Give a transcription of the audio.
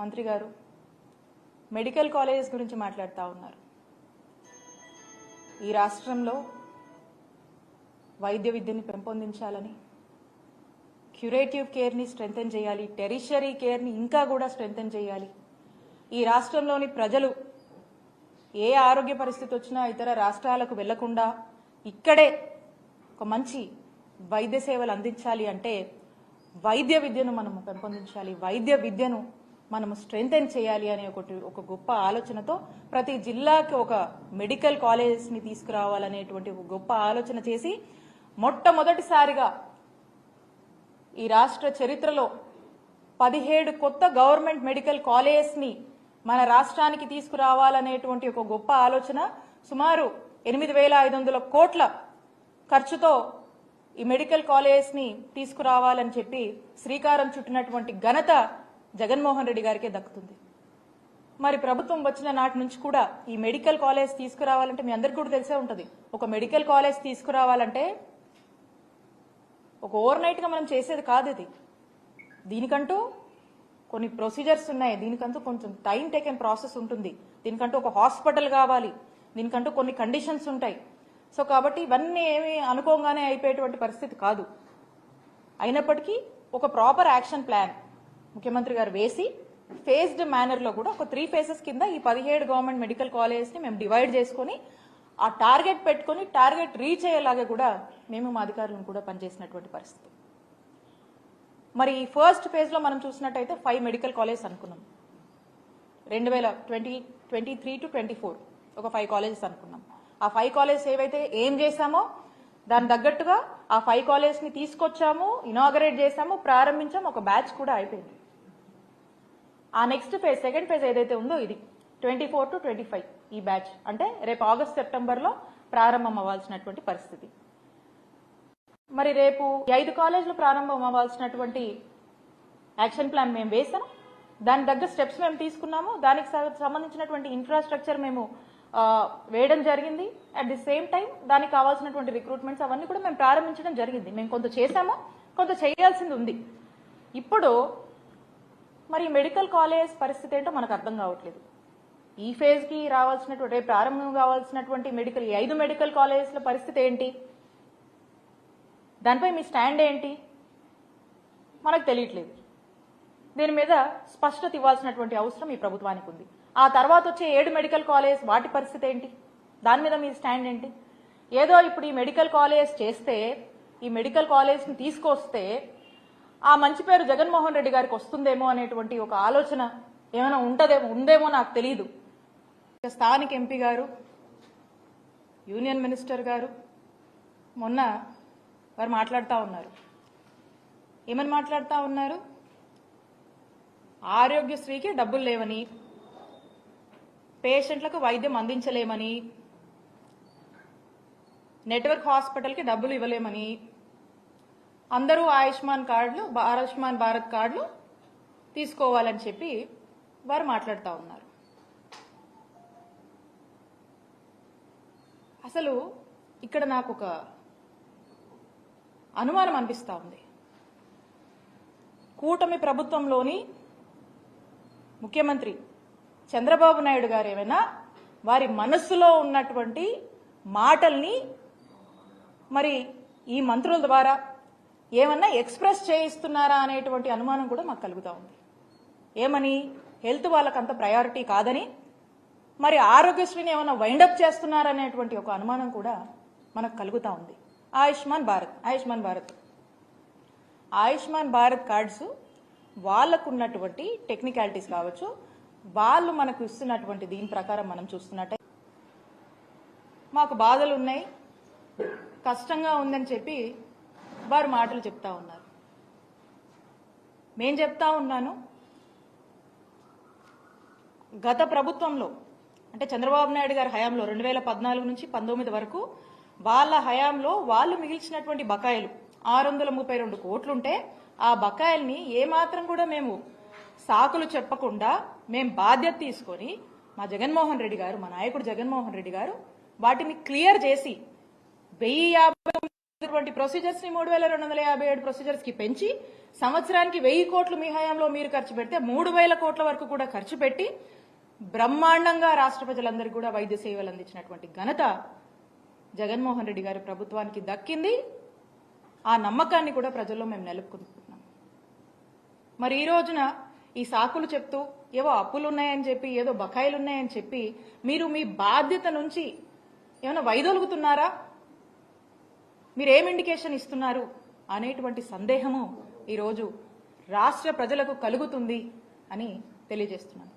మంత్రి గారు medical colleges గురించి మాట్లాడుతూ ఉన్నారు. ఈ రాష్ట్రంలో వైద్య విద్యని పెంపొందించాలని క్యూరేటివ్ కేర్ని స్ట్రెంగ్తెన్ చేయాలి టెరిషరీ కేర్ని ఇంకా కూడా స్ట్రెంగ్తెన్ చేయాలి. ఈ రాష్ట్రంలోని ప్రజలు ఏ ఆరోగ్య పరిస్థితి వచ్చినా ఇతర రాష్ట్రాలకు వెళ్ళకుండా ఇక్కడే ఒక మంచి వైద్య సేవలు అందించాలి అంటే వైద్య విద్యను మనము పెంపొందించాలి. వైద్య విద్యను మనము స్ట్రెంగ్తెన్ చేయాలి అనే ఒకటి ఒక గొప్ప ఆలోచనతో ప్రతి జిల్లాకి ఒక మెడికల్ కాలేజెస్ని తీసుకురావాలనేటువంటి ఒక గొప్ప ఆలోచన చేసి మొట్టమొదటిసారిగా ఈ రాష్ట్ర చరిత్రలో పదిహేడు కొత్త గవర్నమెంట్ మెడికల్ కాలేజెస్ని మన రాష్ట్రానికి తీసుకురావాలనేటువంటి ఒక గొప్ప ఆలోచన. సుమారు ఎనిమిది వేల ఐదు వందల కోట్ల ఖర్చుతో ఈ మెడికల్ కాలేజెస్ని తీసుకురావాలని చెప్పి శ్రీకారం చుట్టినటువంటి ఘనత జగన్మోహన్ రెడ్డి గారికే దక్కుతుంది. మరి ప్రభుత్వం వచ్చిన నాటి నుంచి కూడా ఈ మెడికల్ కాలేజ్ తీసుకురావాలంటే మీ అందరికీ కూడా తెలిసే ఉంటుంది. ఒక మెడికల్ కాలేజ్ తీసుకురావాలంటే ఒక ఓవర్ నైట్గా మనం చేసేది కాదు ఇది. దీనికంటూ కొన్ని ప్రొసీజర్స్ ఉన్నాయి. దీనికంటూ కొంచెం టైం టేకెన్ ప్రాసెస్ ఉంటుంది. దీనికంటూ ఒక హాస్పిటల్ కావాలి. దీనికంటూ కొన్ని కండిషన్స్ ఉంటాయి. సో కాబట్టి ఇవన్నీ ఏమి అనుకోగానే అయిపోయేటువంటి పరిస్థితి కాదు. అయినప్పటికీ ఒక ప్రాపర్ యాక్షన్ ప్లాన్. ముఖ్యమంత్రి గారు వేసి ఫేజ్డ్ మేనర్లో కూడా ఒక త్రీ ఫేజెస్ కింద ఈ పదిహేడు గవర్నమెంట్ మెడికల్ కాలేజెస్ని మేము డివైడ్ చేసుకొని ఆ టార్గెట్ పెట్టుకొని టార్గెట్ రీచ్ అయ్యేలాగా కూడా మేము మా అధికారులను కూడా పనిచేసినటువంటి పరిస్థితి. మరి ఈ ఫస్ట్ ఫేజ్లో మనం చూసినట్టయితే ఫైవ్ మెడికల్ కాలేజ్ అనుకున్నాం. రెండు వేల twenty twenty three to twenty four ఒక ఫైవ్ కాలేజెస్ అనుకున్నాం. ఆ ఫైవ్ కాలేజెస్ ఏవైతే ఏం చేశామో దాని తగ్గట్టుగా ఆ ఫైవ్ కాలేజెస్ని తీసుకొచ్చాము ఇనాగరేట్ చేశాము ప్రారంభించాము ఒక బ్యాచ్ కూడా అయిపోయింది. ఆ నెక్స్ట్ ఫేజ్ సెకండ్ ఫేజ్ ఏదైతే ఉందో ఇది twenty four to twenty five ఈ బ్యాచ్ అంటే రేపు ఆగస్ట్ సెప్టెంబర్లో ప్రారంభం అవ్వాల్సినటువంటి పరిస్థితి. మరి రేపు ఐదు కాలేజీలు ప్రారంభం అవ్వాల్సినటువంటి యాక్షన్ ప్లాన్ మేము వేసాం దాని దగ్గర స్టెప్స్ మేము తీసుకున్నాము. దానికి సంబంధించినటువంటి ఇన్ఫ్రాస్ట్రక్చర్ మేము వేయడం జరిగింది. అట్ ది సేమ్ టైం దానికి కావాల్సినటువంటి రిక్రూట్మెంట్స్ అవన్నీ కూడా మేము ప్రారంభించడం జరిగింది. మేము కొంత చేశాము కొంత చేయాల్సింది ఉంది. ఇప్పుడు మరి మెడికల్ కాలేజ్ పరిస్థితి ఏంటో మనకు అర్థం కావట్లేదు. ఈ ఫేజ్కి రావాల్సినటువంటి రేపు ప్రారంభం కావాల్సినటువంటి మెడికల్ ఈ ఐదు మెడికల్ కాలేజెస్ల పరిస్థితి ఏంటి? దానిపై మీ స్టాండ్ ఏంటి? మనకు తెలియట్లేదు. దీని మీద స్పష్టత ఇవ్వాల్సినటువంటి అవసరం ఈ ప్రభుత్వానికి ఉంది. ఆ తర్వాత వచ్చే ఏడు మెడికల్ కాలేజ్ వాటి పరిస్థితి ఏంటి? దాని మీద మీ స్టాండ్ ఏంటి? ఏదో ఇప్పుడు ఈ మెడికల్ కాలేజ్ చేస్తే ఈ మెడికల్ కాలేజ్ని తీసుకొస్తే ఆ మంచి పేరు జగన్మోహన్ రెడ్డి గారికి వస్తుందేమో అనేటువంటి ఒక ఆలోచన ఏమైనా ఉంటదేమో ఉందేమో నాకు తెలియదు ఇక స్థానిక ఎంపీ గారు యూనియన్ మినిస్టర్ గారు మొన్న వారు మాట్లాడుతూ ఉన్నారు. ఏమని మాట్లాడుతూ ఉన్నారు? ఆరోగ్యశ్రీకి డబ్బులు లేవని పేషెంట్లకు వైద్యం అందించలేమని నెట్వర్క్ హాస్పిటల్కి డబ్బులు ఇవ్వలేమని అందరూ ఆయుష్మాన్ కార్డులు ఆయుష్మాన్ భారత్ కార్డులు తీసుకోవాలని చెప్పి వారు మాట్లాడుతూ ఉన్నారు. అసలు ఇక్కడ నాకు ఒక అనుమానం అనిపిస్తూ ఉంది. కూటమి ప్రభుత్వంలోని ముఖ్యమంత్రి చంద్రబాబు నాయుడు గారు ఏమైనా వారి మనస్సులో ఉన్నటువంటి మాటల్ని మరి ఈ మంత్రుల ద్వారా ఏమన్నా ఎక్స్ప్రెస్ చేయిస్తున్నారా అనేటువంటి అనుమానం కూడా మాకు కలుగుతూ ఉంది. ఏమని? హెల్త్ వాళ్ళకంత ప్రయారిటీ కాదని? మరి ఆరోగ్యశ్రీని ఏమైనా వైండప్ చేస్తున్నారనేటువంటి ఒక అనుమానం కూడా మనకు కలుగుతా ఉంది. ఆయుష్మాన్ భారత్ ఆయుష్మాన్ భారత్. ఆయుష్మాన్ భారత్ కార్డ్స్ వాళ్ళకు ఉన్నటువంటి టెక్నికాలిటీస్ కావచ్చు వాళ్ళు మనకు ఇస్తున్నటువంటి దీని ప్రకారం మనం చూస్తున్నట్టే మాకు బాధలు ఉన్నాయి కష్టంగా ఉందని చెప్పి వారు మాటలు చెప్తా ఉన్నారు. మేము చెప్తా ఉన్నాను గత ప్రభుత్వంలో అంటే చంద్రబాబు నాయుడు గారి హయాంలో రెండు వేల పద్నాలుగు నుంచి పంతొమ్మిది వరకు వాళ్ళ హయాంలో వాళ్ళు మిగిల్చినటువంటి బకాయిలు ఆరు వందల ముప్పై రెండు కోట్లుంటే ఆ బకాయిల్ని ఏమాత్రం కూడా మేము సాకులు చెప్పకుండా మేము బాధ్యత తీసుకొని మా జగన్మోహన్ రెడ్డి గారు మా నాయకుడు జగన్మోహన్ రెడ్డి గారు వాటిని క్లియర్ చేసి వెయ్యి యాభై ప్రొసీజర్స్ని మూడు వేల రెండు వందల యాభై ఏడు ప్రొసీజర్స్కి పెంచి సంవత్సరానికి వెయ్యి కోట్లు మీ హయాంలో మీరు ఖర్చు పెడితే మూడు వేల కోట్ల వరకు కూడా ఖర్చు పెట్టి బ్రహ్మాండంగా రాష్ట్ర ప్రజలందరికీ కూడా వైద్య సేవలు అందించినటువంటి ఘనత జగన్మోహన్ రెడ్డి గారి ప్రభుత్వానికి దక్కింది. ఆ నమ్మకాన్ని కూడా ప్రజల్లో మేము నెలకొంటున్నాం మరి ఈ రోజున ఈ సాకులు చెప్తూ ఏవో అప్పులు ఉన్నాయని చెప్పి ఏదో బకాయిలు ఉన్నాయని చెప్పి మీరు మీ బాధ్యత నుంచి ఏమైనా వైదొలుగుతున్నారా? మీరు ఏం ఇండికేషన్ ఇస్తున్నారు అనేటువంటి సందేహము ఈరోజు రాష్ట్ర ప్రజలకు కలుగుతుంది అని తెలియజేస్తున్నాను.